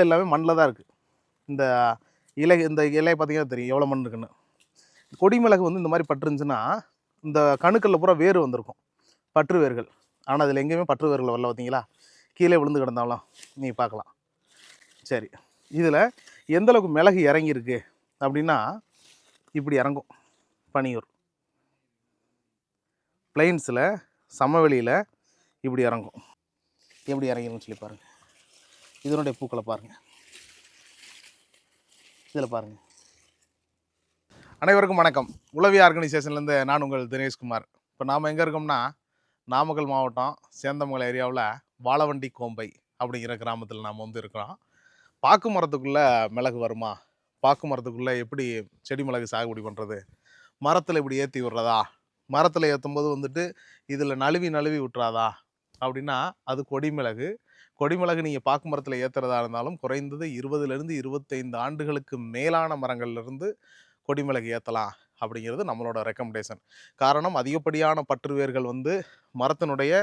வேர்கள் எல்லாமே மண்ணில் தான் இருக்குது இந்த இலை இந்த இலை பார்த்திங்கன்னா தெரியும் எவ்வளோ மண் இருக்குன்னு. கொடி மிளகு வந்து இந்த மாதிரி பட்டுருந்துச்சுன்னா இந்த கணுக்களில் பூரா வேர் வந்திருக்கும். பற்று வேர்கள். ஆனால் அதில் எங்கேயுமே பற்று வேர்கள் வரல பார்த்தீங்களா? கீழே விழுந்து கிடந்தாலும் நீங்கள் பார்க்கலாம். சரி. இதில் எந்தளவுக்கு மிளகு இறங்கியிருக்கு அப்படின்னா இப்படி இறங்கும். பனியூர். பிளைன்ஸில் சமவெளியில் இப்படி இறங்கும். எப்படி இறங்கிருன்னு சொல்லி பாருங்கள் இதனுடைய பூக்களை பாருங்கள் இதில் பாருங்கள் அனைவருக்கும் வணக்கம். உளவி ஆர்கனைசேஷன்லேருந்து நான் உங்கள் தினேஷ்குமார். இப்போ நாம் எங்கே இருக்கோம்னா நாமக்கல் மாவட்டம் சேந்தமங்கலம் ஏரியாவில் வாழவண்டி கோம்பை அப்படிங்கிற கிராமத்தில் நாம் வந்து இருக்கிறோம். பாக்கு மரத்துக்குள்ளே மிளகு வருமா? பாக்கு மரத்துக்குள்ளே எப்படி செடி மிளகு சாகுபடி பண்ணுறது மரத்தில் இப்படி ஏற்றி விட்றதா? மரத்தில் ஏற்றும் போது வந்துட்டு இதில் நழுவி நழுவி விட்டுறாதா? அப்படின்னா அது கொடிமிளகு கொடிமிளகு நீங்கள் பாக்கு மரத்தில் ஏற்றுறதா இருந்தாலும் குறைந்தது இருபதுலேருந்து இருபத்தைந்து ஆண்டுகளுக்கு மேலான மரங்கள்லேருந்து கொடிமிளகு ஏற்றலாம் அப்படிங்கிறது நம்மளோட ரெக்கமெண்டேஷன் காரணம் அதிகப்படியான பற்று வேர்கள் வந்து மரத்தினுடைய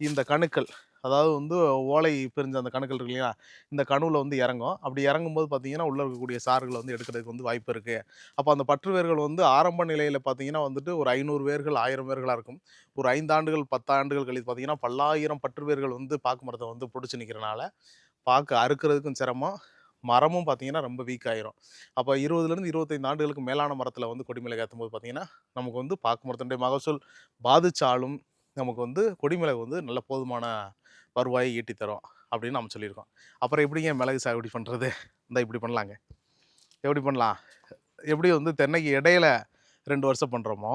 இந்த கணுக்கள் அதாவது வந்து ஓலை பிரிஞ்ச அந்த கணுக்கள் இருக்கு இல்லையா? இந்த கணுவில் வந்து இறங்கும். அப்படி இறங்கும்போது பார்த்தீங்கன்னா உள்ளே இருக்கக்கூடிய சாறுகளை வந்து எடுக்கிறதுக்கு வந்து வாய்ப்பு இருக்குது அப்போ அந்த பற்று வேர்கள் வந்து ஆரம்ப நிலையில் பார்த்தீங்கன்னா வந்துட்டு ஒரு ஐநூறு வேர்கள் ஆயிரம் வேர்களாக இருக்கும். ஒரு ஐந்தாண்டுகள் பத்தாண்டுகள் கழித்து பார்த்தீங்கன்னா பல்லாயிரம் பற்று வேர்கள் வந்து பாக்கு மரத்தை வந்து பிடிச்சி நிற்கிறனால பாக்கு அறுக்கிறதுக்கும் சிரமம் மரமும் பார்த்தீங்கன்னா ரொம்ப வீக் ஆயிரும். அப்போ இருபதுலேருந்து இருபத்தைந்து ஆண்டுகளுக்கு மேலான மரத்தில் வந்து கொடிமலை ஏற்றும் போது பார்த்தீங்கன்னா நமக்கு வந்து பாக்கு மரத்தினுடைய மகசூல் பாதிச்சாலும் நமக்கு வந்து கொடிமிளகு வந்து நல்ல போதுமான வருவாயை ஈட்டி தரும் அப்படின்னு நம்ம சொல்லியிருக்கோம். அப்புறம் எப்படிங்க மிளகு சாகுபடி பண்ணுறது இந்த இப்படி பண்ணலாங்க. எப்படி பண்ணலாம்? எப்படி வந்து தென்னைக்கு இடையில ரெண்டு வருஷம் பண்ணுறோமோ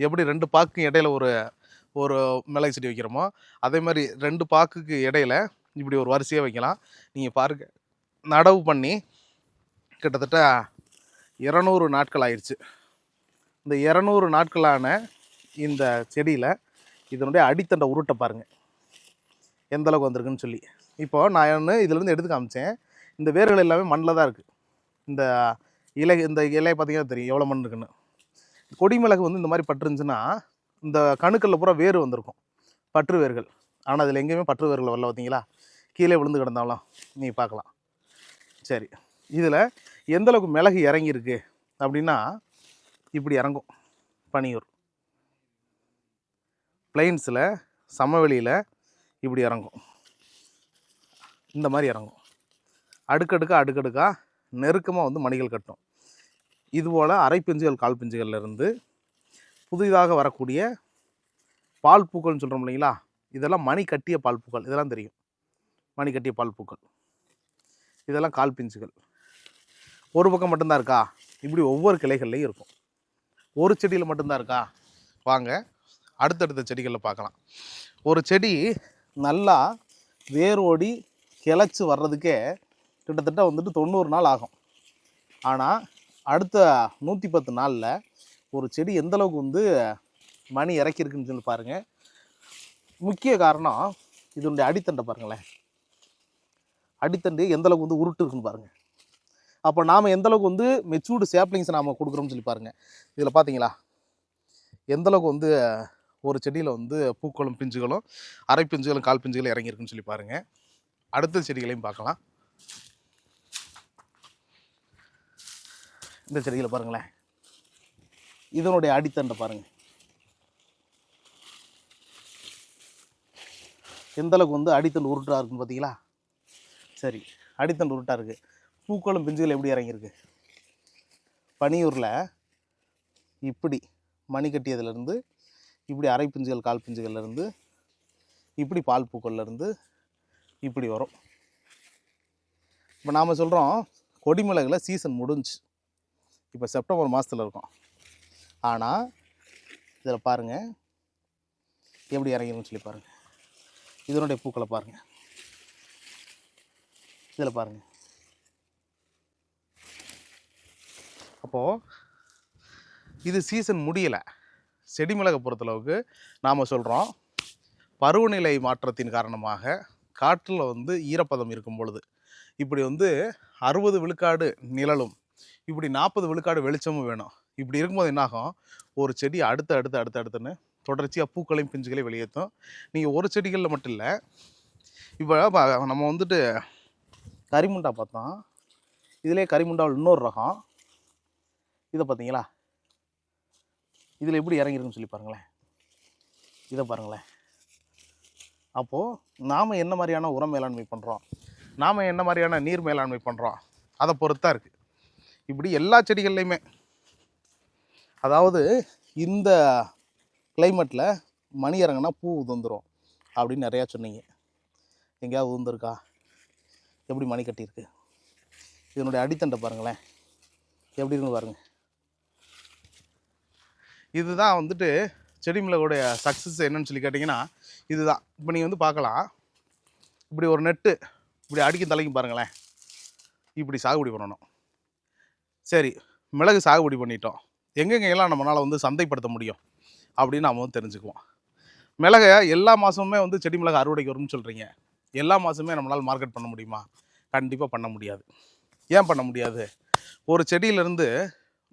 எப்படி ரெண்டு பாக்கு இடையில ஒரு ஒரு மிளகு செடி வைக்கிறோமோ அதே மாதிரி ரெண்டு பாக்குக்கு இடையில இப்படி ஒரு வரிசையாக வைக்கலாம். நீங்கள் பாருங்க. நடவு பண்ணி கிட்டத்தட்ட இரநூறு நாட்கள் ஆயிடுச்சு இந்த இரநூறு நாட்களான இந்த செடியில் இதனுடைய அடித்தண்டை உருட்டை பாருங்கள் எந்த அளவுக்கு வந்திருக்குன்னு சொல்லி. இப்போது நான் என்ன இதுலேருந்து எடுத்து காமிச்சேன். இந்த வேர்கள் எல்லாமே மண்ணில் தான் இருக்குது இந்த இலை இந்த இலை பார்த்திங்கன்னா தெரியும் எவ்வளோ மண் இருக்குன்னு. கொடிமிளகு வந்து இந்த மாதிரி பட்டுருந்துச்சுன்னா இந்த கணுக்களில் பூரா வேர் வந்திருக்கும். பற்று வேர்கள். ஆனால் அதில் எங்கேயுமே பற்று வேர்கள் வரல பார்த்தீங்களா கீழே விழுந்து கிடந்தாலும் நீங்கள் பார்க்கலாம். சரி. இதில் எந்தளவுக்கு மிளகு இறங்கியிருக்கு அப்படின்னா இப்படி இறங்கும். பனியூர். பிளெயின்ஸில் சமவெளியில் இப்படி இறங்கும். இந்த மாதிரி இறங்கும். அடுக்கடுக்கா அடுக்கடுக்காக நெருக்கமாக வந்து மணிகள் கட்டும். இதுபோல் அரை பிஞ்சுகள் கால் பிஞ்சுகள்லேருந்து புதிதாக வரக்கூடிய பால் பூக்கள்னு சொல்கிறோம் இல்லைங்களா? இதெல்லாம் மணி கட்டிய பால் பூக்கள். இதெல்லாம் தெரியும். மணி கட்டிய பால் பூக்கள். இதெல்லாம் கால் பிஞ்சுகள். ஒரு பக்கம் மட்டும்தான் இருக்கா? இப்படி ஒவ்வொரு கிளைகள்லையும் இருக்கும். ஒரு செடியில் மட்டும்தான் இருக்கா? வாங்க. அடுத்தடுத்த செடிகளில் பார்க்கலாம் ஒரு செடி நல்லா வேரோடி கிளச்சி வர்றதுக்கே கிட்டத்தட்ட வந்துட்டு தொண்ணூறு நாள் ஆகும். ஆனால் அடுத்த நூற்றி பத்து நாளில் ஒரு செடி எந்தளவுக்கு வந்து மணி இறக்கியிருக்குன்னு சொல்லி பாருங்கள் முக்கிய காரணம் இதனுடைய அடித்தண்டை பாருங்களேன். அடித்தண்டு எந்தளவுக்கு வந்து உருட்டு இருக்குன்னு பாருங்கள் அப்போ நாம் எந்த அளவுக்கு வந்து மெச்சூர்டு சேப்ளிங்ஸ் நாம் கொடுக்குறோம்னு சொல்லி பாருங்கள் இதில் பார்த்தீங்களா எந்தளவுக்கு வந்து ஒரு செடியில் வந்து பூக்களும் பிஞ்சுகளும் அரை பிஞ்சுகளும் கால் பிஞ்சுகளும் இறங்கியிருக்குன்னு சொல்லி பாருங்கள் அடுத்த செடிகளையும் பார்க்கலாம். இந்த செடிகளை பாருங்களேன். இதனுடைய அடித்தண்டை பாருங்கள் எந்தளவுக்கு வந்து அடித்தண்டு உருட்டாக இருக்குன்னு பார்த்தீங்களா சரி அடித்தண்டு உருட்டாக இருக்குது பூக்களும் பிஞ்சுகள் எப்படி இறங்கியிருக்கு? பனியூரில் இப்படி மணி கட்டியதுலேருந்து இப்படி அரை பிஞ்சுகள் கால் பிஞ்சுகள்லேருந்து இப்படி பால் பூக்கள்லேருந்து இப்படி வரும். இப்போ நாம் சொல்கிறோம் கொடிமிளகில் சீசன் முடிஞ்சு இப்போ செப்டம்பர் மாதத்தில் இருக்கும். ஆனால் இதில் பாருங்கள் எப்படி இறங்கணும்னு சொல்லி பாருங்கள் இதனுடைய பூக்களை பாருங்கள் இதில் பாருங்கள் அப்போது இது சீசன் முடியலை. செடி மிளகை பொறுத்தளவுக்கு நாம் சொல்கிறோம் பருவநிலை மாற்றத்தின் காரணமாக காற்றில் வந்து ஈரப்பதம் இருக்கும் பொழுது இப்படி வந்து அறுபது விழுக்காடு நிழலும் இப்படி நாற்பது விழுக்காடு வெளிச்சமும் வேணும். இப்படி இருக்கும்போது என்னாகும்? ஒரு செடி அடுத்து அடுத்து அடுத்து அடுத்துன்னு தொடர்ச்சியாக பூக்களையும் பிஞ்சுகளையும் வெளியேற்றும். நீங்கள் ஒரு செடிகளில் மட்டும் இல்லை இப்போ நம்ம வந்துட்டு கரிமுண்டா பார்த்தோம். இதிலே கரிமுண்டாவில் இன்னொரு ரகம். இதை பார்த்தீங்களா? இதில் எப்படி இறங்கிருக்குன்னு சொல்லி பாருங்களேன். இதை பாருங்களேன். அப்போது நாம் என்ன மாதிரியான உரம் மேலாண்மை பண்ணுறோம் நாம் என்ன மாதிரியான நீர் மேலாண்மை பண்ணுறோம் அதை பொறுத்தா இருக்குது இப்படி எல்லா செடிகள்லையுமே அதாவது இந்த கிளைமேட்டில் மணி இறங்குனா பூ உதிர்ந்துரும் அப்படின்னு நிறையா சொன்னீங்க. எங்கேயாவது உதிர்ந்துருக்கா? எப்படி மணி கட்டியிருக்கு? இதனுடைய அடித்தண்டை பாருங்களேன். எப்படி இருக்குன்னு பாருங்கள் இதுதான் வந்துட்டு செடி மிளகுடைய சக்ஸஸ் என்னன்னு சொல்லி கேட்டிங்கன்னா இதுதான். இப்போ நீங்கள் வந்து பார்க்கலாம். இப்படி ஒரு நெட்டு இப்படி அடிக்கும் தலைக்கும் பாருங்களேன். இப்படி சாகுபடி பண்ணணும். சரி மிளகு சாகுபடி பண்ணிட்டோம். எங்கெங்கெல்லாம் நம்மளால் வந்து சந்தைப்படுத்த முடியும் அப்படின்னு நாம் வந்து தெரிஞ்சுக்குவோம். மிளகை எல்லா மாதமுமே வந்து செடி மிளகு அறுவடைக்கு வரும்னு சொல்கிறீங்க எல்லா மாதமுமே நம்மளால் மார்க்கெட் பண்ண முடியுமா? கண்டிப்பாக பண்ண முடியாது. ஏன் பண்ண முடியாது? ஒரு செடியிலேருந்து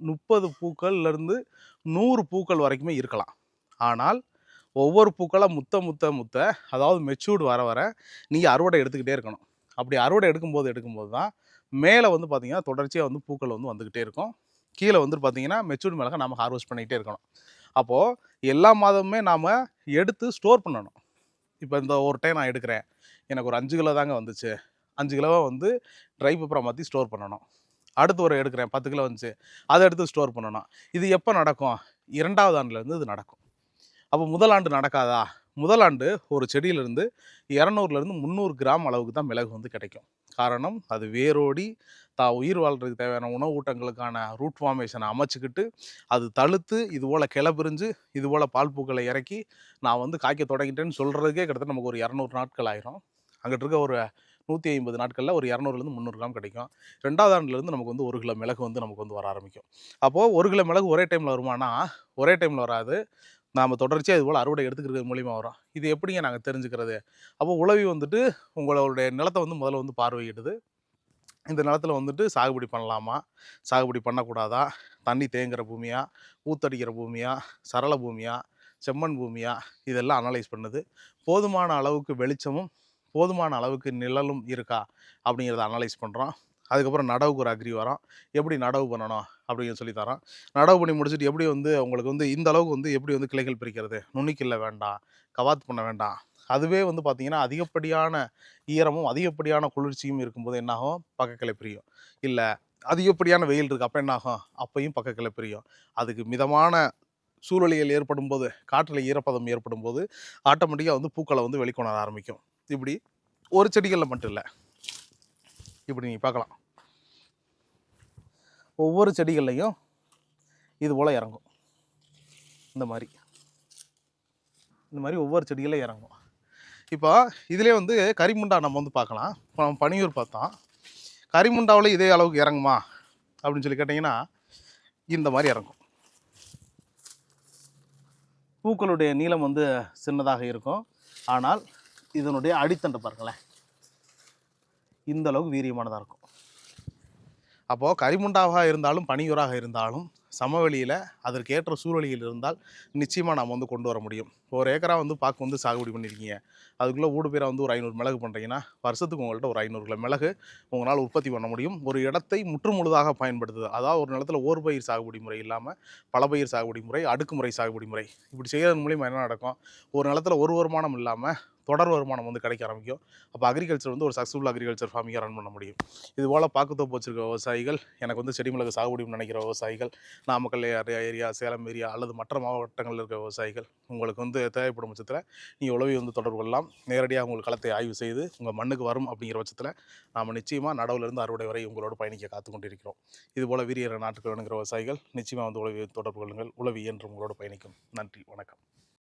முப்பது பூக்கள்லேருந்து நூறு பூக்கள் வரைக்குமே இருக்கலாம். ஆனால் ஒவ்வொரு பூக்களாக முத்த முத்த முத்த அதாவது மெச்சூர்டு வர வர நீங்கள் அறுவடை எடுத்துக்கிட்டே இருக்கணும். அப்படி அறுவடை எடுக்கும்போது எடுக்கும்போது தான் மேலே வந்து பார்த்திங்கன்னா தொடர்ச்சியாக வந்து பூக்கள் வந்து வந்துக்கிட்டே இருக்கும். கீழே வந்துட்டு பார்த்தீங்கன்னா மெச்சூர்டு மிளகா நம்ம ஹார்வெஸ்ட் பண்ணிக்கிட்டே இருக்கணும். அப்போது எல்லா மாதமுமே நாம் எடுத்து ஸ்டோர் பண்ணணும். இப்போ இந்த ஒரு டைம் நான் எடுக்கிறேன். எனக்கு ஒரு அஞ்சு கிலோ தாங்க வந்துச்சு. அஞ்சு கிலோவை வந்து ட்ரை பேப்பராக மாற்றி ஸ்டோர் பண்ணணும். அடுத்து ஒரு எடுக்கிறேன். பத்து கிலோ வந்துச்சு. அதை எடுத்து ஸ்டோர் பண்ணணும் இது எப்போ நடக்கும்? இரண்டாவது ஆண்டுலேருந்து இது நடக்கும். அப்போ முதல் ஆண்டு நடக்காதா? முதல் ஆண்டு ஒரு செடியிலேருந்து இரநூறுலேருந்து முந்நூறு கிராம் அளவுக்கு தான் மிளகு வந்து கிடைக்கும். காரணம் அது வேரோடி தா உயிர் வாழ்கிறதுக்கு தேவையான உணவு ஊட்டங்களுக்கான ரூட் ஃபார்மேஷனை அமைச்சிக்கிட்டு அது தழுத்து இது போல் கிளை பிரிஞ்சு இது போல் பால் பூக்களை இறக்கி நான் வந்து காய்க்க தொடங்கிட்டேன்னு சொல்கிறதுக்கே கிட்டத்தட்ட நமக்கு ஒரு இரநூறு நாட்கள் ஆயிரும். அங்கிட்டு இருக்க ஒரு நூற்றி ஐம்பது நாட்களில் ஒரு இரநூறுலேருந்து முந்நூறு கிராம் கிடைக்கும். ரெண்டாவது ஆண்டுலேருந்து நமக்கு வந்து ஒரு கிலோ மிளகு வந்து நமக்கு வந்து வர ஆரம்பிக்கும். அப்போது ஒரு கிலோ மிளகு ஒரே டைமில் வருமானா? ஒரே டைமில் வராது. நாம் தொடர்ச்சியாக இது போல் அறுவடை எடுத்துக்கிறது மூலிமா வரும். இது எப்படிங்க நாங்கள் தெரிஞ்சுக்கிறது? அப்போ உழவி வந்துட்டு உங்களுடைய நிலத்தை வந்து முதல்ல வந்து பார்வையிடுது. இந்த நிலத்துல வந்துட்டு சாகுபடி பண்ணலாமா? சாகுபடி பண்ணக்கூடாதா? தண்ணி தேங்குகிற பூமியா? ஊத்தடிக்கிற பூமியா? சரள பூமியா? செம்மண் பூமியா? இதெல்லாம் அனலைஸ் பண்ணுது. போதுமான அளவுக்கு வெளிச்சமும் போதுமான அளவுக்கு நிழலும் இருக்கா? அப்படிங்கிறத அனலைஸ் பண்ணுறோம் அதுக்கப்புறம் நடவுக்கு ஒரு அக்ரி வரோம் எப்படி நடவு பண்ணணும் அப்படின்னு சொல்லி தரோம் நடவு பண்ணி முடிச்சுட்டு எப்படி வந்து உங்களுக்கு வந்து இந்த அளவுக்கு வந்து எப்படி வந்து கிளைகள் பிரிக்கிறது? நுனிக்கில்ல வேண்டாம். கவாத் பண்ண வேண்டாம். அதுவே வந்து பார்த்திங்கன்னா அதிகப்படியான ஈரமும் அதிகப்படியான குளிர்ச்சியும் இருக்கும்போது என்னாகும்? பக்கக்கிளை பிரியும். இல்லை அதிகப்படியான வெயில் இருக்குது அப்போ என்னாகும்? அப்பையும் பக்கக்கிளை பிரியும். அதுக்கு மிதமான சூழலியல் ஏற்படும் போது காற்றில் ஈரப்பதம் ஏற்படும் போது ஆட்டோமேட்டிக்காக வந்து பூக்களை வந்து வெளிக்கொணர ஆரம்பிக்கும். இப்படி ஒரு செடிகளில் மட்டும் இல்லை. இப்படி நீங்கள் பார்க்கலாம். ஒவ்வொரு செடிகள்லையும் இது போல் இறங்கும். இந்த மாதிரி. இந்த மாதிரி ஒவ்வொரு செடிகளையும் இறங்கும். இப்போ இதிலே வந்து கரிமுண்டா நம்ம வந்து பார்க்கலாம். இப்போ நம்ம பனியூர் பார்த்தோம். கரிமுண்டாவில் இதே அளவுக்கு இறங்குமா? அப்படின்னு சொல்லி கேட்டிங்கன்னா இந்த மாதிரி இறங்கும். பூக்களுடைய நீளம் வந்து சின்னதாக இருக்கும். ஆனால் இதனுடைய அடித்தண்டை பாருங்களேன். இந்த அளவுக்கு வீரியமானதாக இருக்கும். அப்போது கரிமுண்டாவாக இருந்தாலும் பனியூராக இருந்தாலும் சமவெளியில் அதற்கேற்ற சூழலில் இருந்தால் நிச்சயமாக நாம் வந்து கொண்டு வர முடியும். ஒரு ஏக்கராக வந்து பாக்கு வந்து சாகுபடி பண்ணியிருக்கீங்க அதுக்குள்ளே ஊடு பேராக வந்து ஒரு ஐநூறு மிளகு பண்ணுறீங்கன்னா வருஷத்துக்கு உங்கள்கிட்ட ஒரு ஐநூறு கிலோ மிளகு உங்களால் உற்பத்தி பண்ண முடியும். ஒரு இடத்தை முற்றுமுழுதாக பயன்படுத்துது. அதாவது ஒரு நிலத்துல ஓர் பயிர் சாகுபடி முறை இல்லாமல் பல பயிர் சாகுபடி முறை அடுக்குமுறை சாகுபடி முறை. இப்படி செய்கிறது மூலியமாக என்ன நடக்கும்? ஒரு நிலத்துல ஒரு வருமானம் இல்லாமல் தொடர் வருமானம் வந்து கிடைக்க ஆரம்பிக்கும். அப்போ அக்ரிகல்ச்சர் வந்து ஒரு சக்ஸஸ்ஃபுல் அக்ரிகல்ச்சர் ஃபார்மிங்காக ரன் பண்ண முடியும். இது போல் பாக்குத்தோப்பு வச்சிருக்க விவசாயிகள் எனக்கு வந்து செடி மிளகு சாகுபடி நினைக்கிற விவசாயிகள் நாமக்கல் ஏரியா சேலம் ஏரியா அல்லது மற்ற மாவட்டங்களில் இருக்க விவசாயிகள் உங்களுக்கு வந்து தேவைப்படும் பட்சத்தில் நீங்கள் உழவை வந்து தொடர்பு கொள்ளலாம். நேரடியாக உங்கள் களத்தை ஆய்வு செய்து உங்கள் மண்ணுக்கு வரும் அப்படிங்கிற பட்சத்தில் நாம் நிச்சயமாக நடவுலேருந்து அறுவடை வரை உங்களோட பயணிக்க காத்து கொண்டிருக்கிறோம். இதுபோல் வீரியர் நாட்டுக்கு வேணுங்கிற விவசாயிகள் நிச்சயமாக வந்து உழவி தொடர்பு கொள்ளுங்கள். உழவி என்று உங்களோட பயணிக்கும். நன்றி. வணக்கம்.